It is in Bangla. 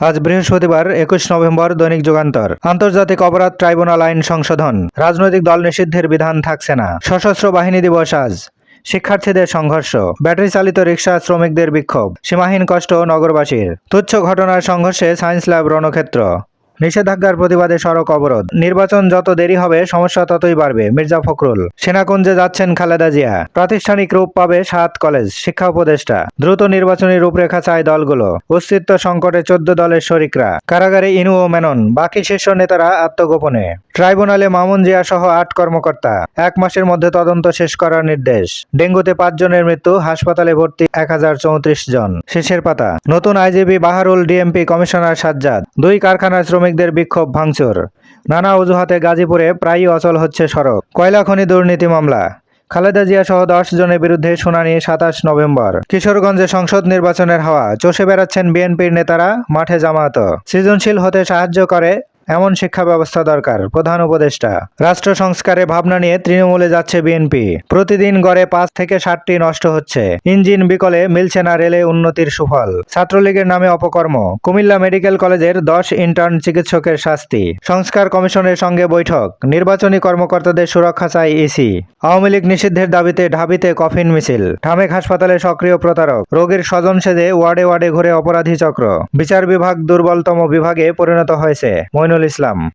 আজ বৃহস্পতিবার, একুশ নভেম্বর দৈনিক যুগান্তর। আন্তর্জাতিক অপরাধ ট্রাইব্যুনাল আইন সংশোধন। রাজনৈতিক দল নিষিদ্ধের বিধান থাকছে না। সশস্ত্র বাহিনী দিবস আজ। শিক্ষার্থীদের সংঘর্ষ। ব্যাটারি চালিত রিক্সা শ্রমিকদের বিক্ষোভ। সীমাহীন কষ্ট নগরবাসীর। তুচ্ছ ঘটনার সংঘর্ষে সায়েন্স ল্যাব রণক্ষেত্র। নিষেধাজ্ঞার প্রতিবাদে সড়ক অবরোধ। নির্বাচন যত দেরি হবে, সমস্যা ততই বাড়বে, মির্জা ফখরুল। সেনাকুঞ্জে যাচ্ছেন খালেদা জিয়া। প্রাতিষ্ঠানিক রূপ পাবে সাত কলেজ, শিক্ষা উপদেষ্টা। দ্রুত নির্বাচনী রূপরেখা চায় দলগুলো। অস্তিত্ব সংকটে চোদ্দ দলের শরিকরা। কারাগারে ইনু ও মেনন। বাকি শীর্ষ নেতারা আত্মগোপনে। ট্রাইব্যুনালে মামুন জিয়া সহ আট কর্মকর্তা। এক মাসের মধ্যে তদন্ত শেষ করার নির্দেশ। ডেঙ্গুতে পাঁচজনের মৃত্যু, হাসপাতালে ভর্তি এক হাজার চৌত্রিশ জন। শেষের পাতা। নতুন IGP Baharul DMP commissioner Sajjad. দুই কারখানার শ্রমিকদের বিক্ষোভ, ভাঙচুর। নানা অজুহাতে গাজীপুরে প্রায়ই অচল হচ্ছে সড়ক। কয়লা খনি দুর্নীতি মামলা। খালেদা জিয়া সহ দশ জনের বিরুদ্ধে শুনানি সাতাশ নভেম্বর। কিশোরগঞ্জে সংসদ নির্বাচনের হাওয়া। চষে বেড়াচ্ছেন বিএনপির নেতারা, মাঠে জামায়াত। সৃজনশীল হতে সাহায্য করে এমন শিক্ষা ব্যবস্থা দরকার, প্রধান উপদেষ্টা। রাষ্ট্র সংস্কারে ভাবনা নিয়ে তৃণমূলে যাচ্ছে বিএনপি। প্রতিদিন গড়ে পাঁচ থেকে ষাটটি নষ্ট হচ্ছে। ইঞ্জিন বিকলে মিলছে না রেলে উন্নতির সুফল। ছাত্রলীগের নামে অপকর্ম। কুমিল্লা মেডিকেল কলেজের দশ ইন্টার্ন চিকিৎসকের শাস্তি। সংস্কার কমিশনের সঙ্গে বৈঠক। নির্বাচনী কর্মকর্তাদের সুরক্ষা চাই ইসি। আওয়ামী লীগ নিষিদ্ধের দাবিতে ঢাবিতে কফিন মিছিল। ঢামেক হাসপাতালে সক্রিয় প্রতারক। রোগীর স্বজন সেজে ওয়ার্ডে ওয়ার্ডে ঘুরে অপরাধী চক্র। বিচার বিভাগ দুর্বলতম বিভাগে পরিণত হয়েছে। মইনুল ইসলাম।